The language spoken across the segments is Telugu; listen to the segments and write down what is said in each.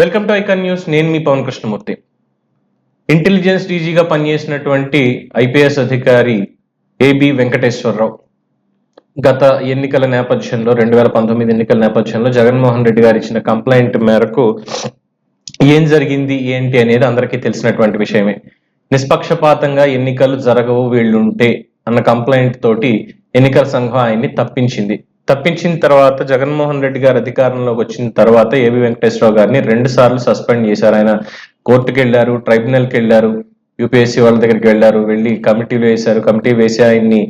Welcome to icon news. నేను మీ పవన్ కృష్ణమూర్తి. ఇంటెలిజెన్స్ డీజీగా పనిచేసినటువంటి ఐపీఎస్ అధికారి ఏబి వెంకటేశ్వరరావు. గత ఎన్నికల నేపథ్యంలో రెండు వేల పంతొమ్మిది ఎన్నికల నేపథ్యంలో జగన్మోహన్ రెడ్డి గారు ఇచ్చిన కంప్లైంట్ మేరకు ఏం జరిగింది ఏంటి అనేది అందరికీ తెలిసినటువంటి విషయమే. నిష్పక్షపాతంగా ఎన్నికలు జరగవు వీళ్ళుంటే అన్న కంప్లైంట్ తోటి ఎన్నికల సంఘం ఆయన్ని తప్పించింది. తప్పించిన తర్వాత జగన్మోహన్ రెడ్డి గారు అధికారంలోకి వచ్చిన తర్వాత ఏబి వెంకటేశ్వరరావు గారిని రెండు సార్లు సస్పెండ్ చేశారు. ఆయన కోర్టుకి వెళ్ళారు ట్రైబ్యునల్కి వెళ్ళారు యూపీఎస్సీ వాళ్ళ దగ్గరికి వెళ్ళారు వెళ్ళి కమిటీలు వేశారు. కమిటీ వేసి ఆయన్ని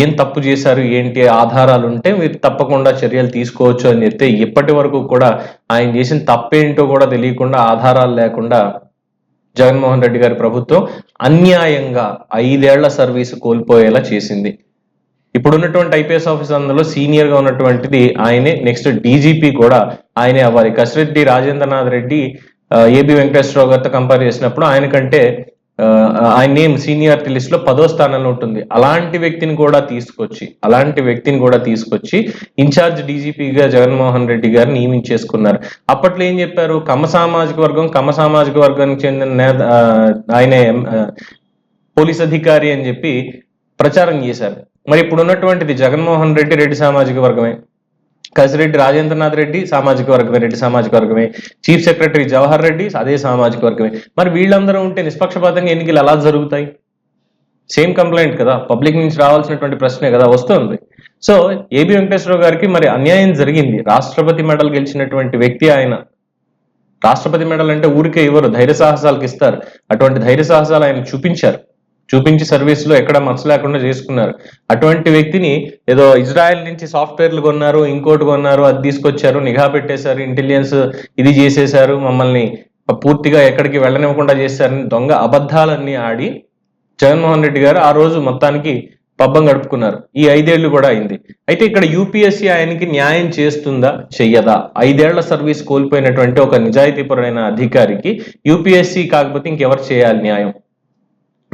ఏం తప్పు చేశారు ఏంటి ఆధారాలు ఉంటే మీరు తప్పకుండా చర్యలు తీసుకోవచ్చు అని చెప్తే ఇప్పటి వరకు కూడా ఆయన చేసిన తప్పేంటో కూడా తెలియకుండా ఆధారాలు లేకుండా జగన్మోహన్ రెడ్డి గారి ప్రభుత్వం అన్యాయంగా ఐదేళ్ళ సర్వీస్ కోల్పోయేలా చేసింది. ఇప్పుడు ఉన్నటువంటి ఐపీఎస్ ఆఫీసర్ అందులో సీనియర్గా ఉన్నటువంటిది ఆయనే. నెక్స్ట్ డీజీపీ కూడా ఆయనే అవ్వాలి. కసిరెడ్డి రాజేంద్రనాథ్ రెడ్డి ఏబి వెంకటేశ్వరరావు గారితో కంపేర్ చేసినప్పుడు ఆయన కంటే ఆ, ఆయన నేమ్ సీనియారిటీ లిస్ట్లో పదో స్థానంలో ఉంటుంది. అలాంటి వ్యక్తిని కూడా తీసుకొచ్చి అలాంటి వ్యక్తిని కూడా తీసుకొచ్చి ఇన్ఛార్జ్ డీజీపీగా జగన్మోహన్ రెడ్డి గారు నియమించేసుకున్నారు. అప్పట్లో ఏం చెప్పారు? కమ సామాజిక వర్గం కమ సామాజిక వర్గానికి చెందిన నేత ఆయనే పోలీస్ అధికారి అని చెప్పి ప్రచారం చేశారు. మరి ఇప్పుడు ఉన్నటువంటిది జగన్మోహన్ రెడ్డి రెడ్డి సామాజిక వర్గమే. కసిరెడ్డి రాజేంద్రనాథ్ రెడ్డి సామాజిక వర్గమే రెడ్డి సామాజిక వర్గమే. చీఫ్ సెక్రటరీ జవహర్ రెడ్డి అదే సామాజిక వర్గమే. మరి వీళ్ళందరూ ఉంటే నిష్పక్షపాతంగా ఎన్నికలు ఎలా జరుగుతాయి? సేమ్ కంప్లైంట్ కదా. పబ్లిక్ నుంచి రావాల్సినటువంటి ప్రశ్నే కదా వస్తుంది. సో ఏబి వెంకటేశ్వరరావు గారికి మరి అన్యాయం జరిగింది. రాష్ట్రపతి మెడల్ గెలిచినటువంటి వ్యక్తి ఆయన. రాష్ట్రపతి మెడల్ అంటే ఊరికే ఇవ్వరు ధైర్య సాహసాలకు ఇస్తారు అటువంటి ధైర్య సాహసాలు ఆయన చూపించారు. చూపించి సర్వీస్లో ఎక్కడ మచ్చ లేకుండా చేసుకున్నారు. అటువంటి వ్యక్తిని ఏదో ఇజ్రాయెల్ నుంచి సాఫ్ట్వేర్లు కొన్నారు ఇంకోటి కొన్నారు అది తీసుకొచ్చారు నిఘా పెట్టేశారు ఇంటెలిజెన్స్ ఇది చేసేశారు మమ్మల్ని పూర్తిగా ఎక్కడికి వెళ్ళనివ్వకుండా చేశారని దొంగ అబద్ధాలన్నీ ఆడి జగన్మోహన్ రెడ్డి గారు ఆ రోజు మొత్తానికి పబ్బం గడుపుకున్నారు. ఈ ఐదేళ్ళు కూడా అయింది. అయితే ఇక్కడ యూపీఎస్సీ ఆయనకి న్యాయం చేస్తుందా చెయ్యదా? ఐదేళ్ళ సర్వీస్ కోల్పోయినటువంటి ఒక నిజాయితీపరుడైన అధికారికి యూపీఎస్సీ కాకపోతే ఇంకెవరు చేయాలి న్యాయం?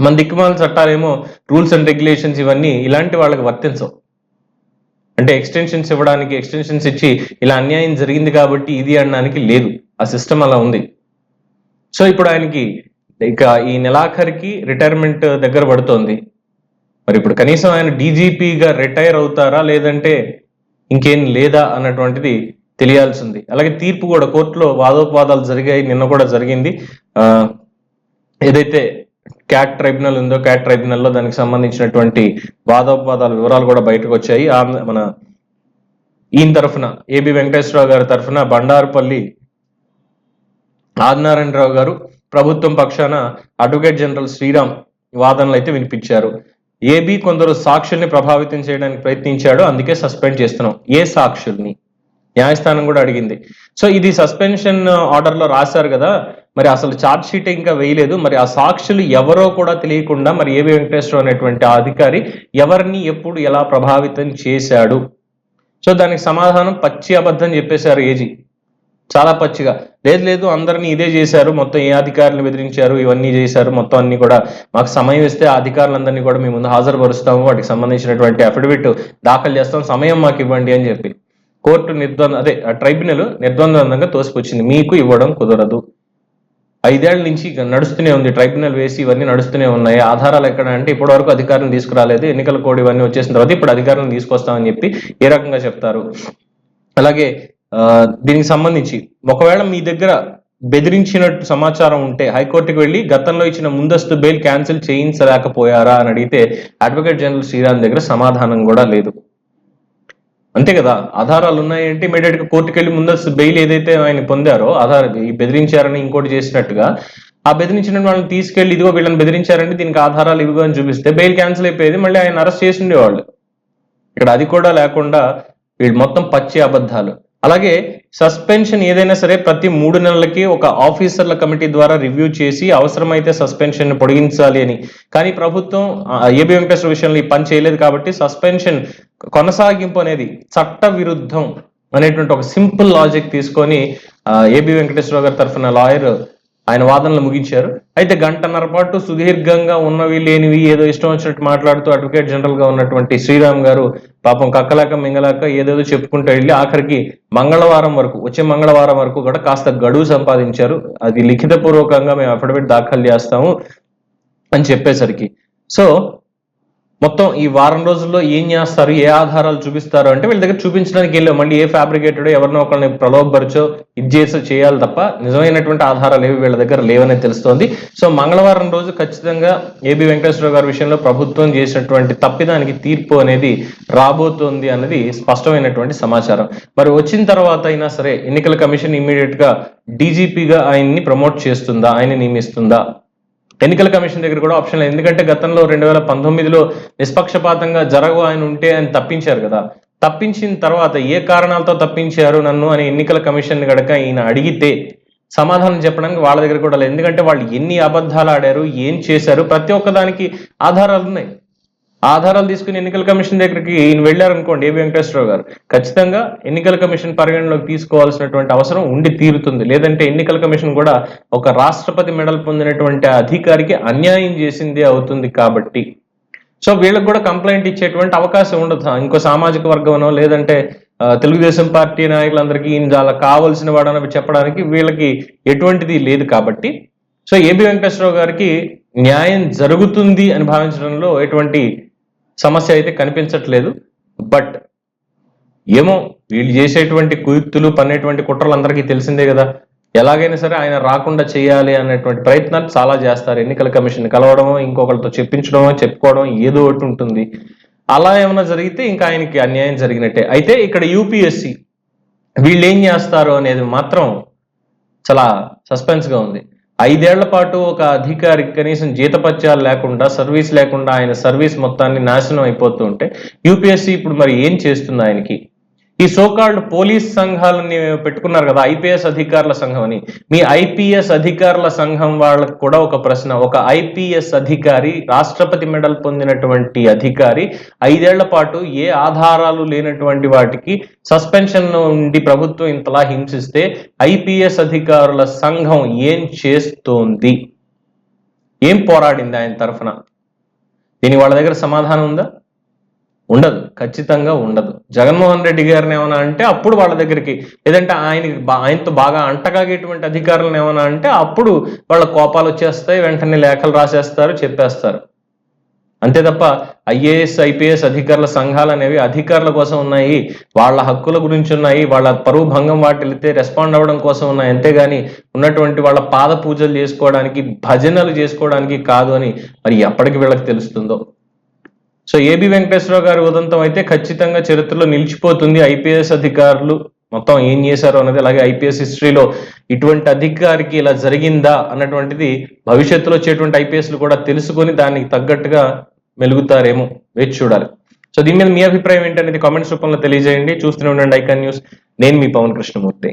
మన దిక్కుమాల చట్టాలేమో రూల్స్ అండ్ రెగ్యులేషన్స్ ఇవన్నీ ఇలాంటి వాళ్ళకి వర్తించవు. అంటే ఎక్స్టెన్షన్స్ ఇవ్వడానికి ఎక్స్టెన్షన్స్ ఇచ్చి ఇలా అన్యాయం జరిగింది కాబట్టి ఇది అనడానికి లేదు. ఆ సిస్టమ్ అలా ఉంది. సో ఇప్పుడు ఆయనకి ఇక ఈ నెలాఖరికి రిటైర్మెంట్ దగ్గర పడుతోంది. మరి ఇప్పుడు కనీసం ఆయన డీజీపీగా రిటైర్ అవుతారా లేదంటే ఇంకేం లేదా అన్నటువంటిది తెలియాల్సింది. అలాగే తీర్పు కూడా కోర్టులో వాదోపవాదాలు జరిగాయి నిన్న కూడా జరిగింది. ఏదైతే క్యాట్ ట్రైబ్యునల్ ఉందో క్యాట్ ట్రైబ్యునల్లో దానికి సంబంధించినటువంటి వాదోపవాదాల వివరాలు కూడా బయటకు వచ్చాయి. ఆ మన ఈయన తరఫున ఏబి వెంకటేశ్వరరావు గారి తరఫున బండారుపల్లి ఆదినారాయణరావు గారు ప్రభుత్వం పక్షాన అడ్వకేట్ జనరల్ శ్రీరామ్ వాదనలు అయితే వినిపించారు. ఏబి కొందరు సాక్షుల్ని ప్రభావితం చేయడానికి ప్రయత్నించాడు అందుకే సస్పెండ్ చేస్తున్నాం. ఏ సాక్షుల్ని? న్యాయస్థానం కూడా అడిగింది. సో ఇది సస్పెన్షన్ ఆర్డర్లో రాశారు కదా మరి అసలు ఛార్జ్ షీట్ ఇంకా వేయలేదు. మరి ఆ సాక్షులు ఎవరో కూడా తెలియకుండా మరి ఏవి వెంకటేశ్వరరావు అనేటువంటి ఆ అధికారి ఎవరిని ఎప్పుడు ఎలా ప్రభావితం చేశాడు? సో దానికి సమాధానం పచ్చి అబద్ధం చెప్పేశారు ఏజీ. చాలా పచ్చిగా. లేదు లేదు అందరినీ ఇదే చేశారు. మొత్తం ఏ అధికారులు బెదిరించారు? ఇవన్నీ చేశారు. మొత్తం అన్ని కూడా మాకు సమయం ఇస్తే ఆ అధికారులందరినీ కూడా మీ ముందు హాజరుపరుస్తాము. వాటికి సంబంధించినటువంటి అఫిడవిట్ దాఖలు చేస్తాం. సమయం మాకు ఇవ్వండి అని చెప్పి. కోర్టు నిర్ద్వంద అదే ట్రైబ్యునల్ నిర్ద్వందంగా తోసిపుచ్చింది. మీకు ఇవ్వడం కుదరదు. ఐదేళ్ళ నుంచి నడుస్తూనే ఉంది. ట్రైబ్యునల్ వేసి ఇవన్నీ నడుస్తూనే ఉన్నాయి. ఆధారాలు ఎక్కడ అంటే ఇప్పటి వరకు తీసుకురాలేదు. ఎన్నికల కోడ్ ఇవన్నీ వచ్చేసిన తర్వాత ఇప్పుడు అధికారం తీసుకొస్తామని చెప్పి ఏ రకంగా చెప్తారు. అలాగే ఆ, దీనికి సంబంధించి ఒకవేళ మీ దగ్గర బెదిరించినట్టు సమాచారం ఉంటే హైకోర్టుకి వెళ్ళి గతంలో ఇచ్చిన ముందస్తు బెయిల్ క్యాన్సిల్ చేయించలేకపోయారా అని అడిగితే అడ్వకేట్ జనరల్ శ్రీరామ్ దగ్గర సమాధానం కూడా లేదు. అంతే కదా ఆధారాలు ఉన్నాయంటే ఇమీడియట్గా కోర్టుకి వెళ్ళి ముందస్తు బెయిల్ ఏదైతే ఆయన పొందారో ఆధార్ బెదిరించారని ఇంకోటి చేసినట్టుగా ఆ బెదిరించిన వాళ్ళని తీసుకెళ్ళి ఇదిగో వీళ్ళని బెదిరించారంటే దీనికి ఆధారాలు ఇవిగో అని చూపిస్తే బెయిల్ క్యాన్సిల్ అయిపోయేది మళ్ళీ ఆయన అరెస్ట్ చేసి ఉండేవాళ్ళు. ఇక్కడ అది కూడా లేకుండా వీళ్ళు మొత్తం పచ్చి అబద్ధాలు. అలాగే సస్పెన్షన్ ఏదైనా సరే ప్రతి మూడు నెలలకి ఒక ఆఫీసర్ల కమిటీ ద్వారా రివ్యూ చేసి అవసరమైతే సస్పెన్షన్ పొడిగించాలి అని. కానీ ప్రభుత్వం ఏబి వెంకటేశ్వర విషయంలో ఈ పని చేయలేదు కాబట్టి సస్పెన్షన్ కొనసాగింపు అనేది చట్ట విరుద్ధం అనేటువంటి ఒక సింపుల్ లాజిక్ తీసుకొని ఏబి వెంకటేశ్వర గారి తరఫున లాయర్ ఆయన వాదనలు ముగించారు. అయితే గంటన్నర పాటు సుదీర్ఘంగా ఉన్నవి లేనివి ఏదో ఇష్టం వచ్చినట్టు మాట్లాడుతూ అడ్వకేట్ జనరల్గా ఉన్నటువంటి శ్రీరామ్ గారు పాపం కక్కలాక మింగలాక ఏదేదో చెప్పుకుంటూ వెళ్ళి ఆఖరికి మంగళవారం వరకు వచ్చే మంగళవారం వరకు కూడా కాస్త గడువు సంపాదించారు. అది లిఖితపూర్వకంగా మేము అఫిడవిట్ దాఖలు చేస్తాము అని చెప్పేసరికి. సో మొత్తం ఈ వారం రోజుల్లో ఏం చేస్తారు? ఏ ఆధారాలు చూపిస్తారు అంటే వీళ్ళ దగ్గర చూపించడానికి వెళ్ళాం. మళ్ళీ ఏ ఫ్యాబ్రికేటెడ్ ఎవరినో ఒకరిని ప్రలోభపరచో ఇది చేసో చేయాలి తప్ప నిజమైనటువంటి ఆధారాలు ఏవి వీళ్ళ దగ్గర లేవని తెలుస్తోంది. సో మంగళవారం రోజు ఖచ్చితంగా ఏబి వెంకటేశ్వర గారి విషయంలో ప్రభుత్వం చేసినటువంటి తప్పిదానికి తీర్పు అనేది రాబోతోంది అన్నది స్పష్టమైనటువంటి సమాచారం. మరి వచ్చిన తర్వాత అయినా సరే ఎన్నికల కమిషన్ ఇమీడియట్గా డీజీపీగా ఆయన్ని ప్రమోట్ చేస్తుందా? ఆయన నియమిస్తుందా? ఎన్నికల కమిషన్ దగ్గర కూడా ఆప్షన్ లేదు. ఎందుకంటే గతంలో రెండు వేల పంతొమ్మిదిలో నిష్పక్షపాతంగా జరగవు ఆయన ఉంటే ఆయన తప్పించారు కదా. తప్పించిన తర్వాత ఏ కారణాలతో తప్పించారు నన్ను అని ఎన్నికల కమిషన్ గడక ఈయన అడిగితే సమాధానం చెప్పడానికి వాళ్ళ దగ్గర కూడా లేదు. ఎందుకంటే వాళ్ళు ఎన్ని అబద్ధాలు ఆడారు ఏం చేశారు ప్రతి ఒక్కదానికి ఆధారాలు ఉన్నాయి. ఆధారాలు తీసుకుని ఎన్నికల కమిషన్ దగ్గరికి ఈయన వెళ్ళారనుకోండి ఏబి వెంకటేశ్వరరావు గారు. ఖచ్చితంగా ఎన్నికల కమిషన్ పరిగణలోకి తీసుకోవాల్సినటువంటి అవసరం ఉండి తీరుతుంది. లేదంటే ఎన్నికల కమిషన్ కూడా ఒక రాష్ట్రపతి మెడల్ పొందినటువంటి అధికారికి అన్యాయం చేసిందే అవుతుంది కాబట్టి. సో వీళ్ళకి కూడా కంప్లైంట్ ఇచ్చేటువంటి అవకాశం ఉండదు. ఇంకో సామాజిక వర్గమనో లేదంటే తెలుగుదేశం పార్టీ నాయకులందరికీ ఈయన చాలా కావలసిన వాడని చెప్పడానికి వీళ్ళకి ఎటువంటిది లేదు కాబట్టి. సో ఏబి వెంకటేశ్వరరావు గారికి న్యాయం జరుగుతుంది అని భావించడంలో ఎటువంటి సమస్య అయితే కనిపించట్లేదు. బట్ ఏమో వీళ్ళు చేసేటువంటి కుయుక్తులు పన్నేటువంటి కుట్రలు అందరికీ తెలిసిందే కదా. ఎలాగైనా సరే ఆయన రాకుండా చేయాలి అనేటువంటి ప్రయత్నాలు చాలా చేస్తారు. ఎన్నికల కమిషన్ కలవడమో ఇంకొకరితో చెప్పించడమో చెప్పుకోవడం ఏదో ఒకటి ఉంటుంది. అలా ఏమైనా జరిగితే ఇంకా ఆయనకి అన్యాయం జరిగినట్టే. అయితే ఇక్కడ యూపీఎస్సి వీళ్ళు ఏం చేస్తారు అనేది మాత్రం చాలా సస్పెన్స్గా ఉంది. ఐదేళ్ళ పాటు ఒక అధికారికి కనీసం జీతపత్యాలు లేకుండా సర్వీస్ లేకుండా ఆయన సర్వీస్ మొత్తాన్ని నాశనం అయిపోతూ ఉంటే యూపీఎస్సీ ఇప్పుడు మరి ఏం చేస్తుంది ఆయనకి? ఈ సోకాల్డ్ పోలీస్ సంఘాలని పెట్టుకున్నారు కదా ఐపీఎస్ అధికారుల సంఘం అని. మీ ఐపీఎస్ అధికారుల సంఘం వాళ్ళకు కూడా ఒక ప్రశ్న ఒక ఐపీఎస్ అధికారి రాష్ట్రపతి మెడల్ పొందినటువంటి అధికారి ఐదేళ్ళ పాటు ఏ ఆధారాలు లేనటువంటి వాటికి సస్పెన్షన్ నుండి ప్రభుత్వం ఇంతలా హింసిస్తే ఐపీఎస్ అధికారుల సంఘం ఏం చేస్తోంది? ఏం పోరాడింది ఆయన తరఫున? దీని వాళ్ళ దగ్గర సమాధానం ఉందా? ఉండదు ఖచ్చితంగా ఉండదు. జగన్మోహన్ రెడ్డి గారిని ఏమైనా అంటే అప్పుడు వాళ్ళ దగ్గరికి లేదంటే ఆయనకి ఆయనతో బాగా అంటగాగేటువంటి అధికారులను ఏమైనా అంటే అప్పుడు వాళ్ళ కోపాలు వచ్చేస్తాయి వెంటనే లేఖలు రాసేస్తారు చెప్పేస్తారు. అంతే తప్ప ఐఏఎస్ ఐపీఎస్ అధికారుల సంఘాలు అనేవి అధికారుల కోసం ఉన్నాయి వాళ్ళ హక్కుల గురించి ఉన్నాయి వాళ్ళ పరువు భంగం వాటిల్లితే రెస్పాండ్ అవ్వడం కోసం ఉన్నాయి అంతేగాని ఉన్నటువంటి వాళ్ళ పాద పూజలు చేసుకోవడానికి భజనలు చేసుకోవడానికి కాదు అని మరి ఎప్పటికి వీళ్ళకి తెలుస్తుందో. సో ఏబి వెంకటేశ్వరరావు గారి ఉదంతం అయితే ఖచ్చితంగా చరిత్రలో నిలిచిపోతుంది. ఐపీఎస్ అధికారులు మొత్తం ఏం చేశారు అన్నది అలాగే ఐపీఎస్ హిస్టరీలో ఇటువంటి అధికారికి ఇలా జరిగిందా అన్నటువంటిది భవిష్యత్తులో వచ్చేటువంటి ఐపీఎస్లు కూడా తెలుసుకొని దానికి తగ్గట్టుగా మెలుగుతారేమో వేచి చూడాలి. సో దీని మీద మీ అభిప్రాయం ఏంటనేది కామెంట్స్ రూపంలో తెలియజేయండి. చూస్తూనే ఉండండి ఐకాన్ న్యూస్. నేను మీ పవన్ కృష్ణమూర్తి.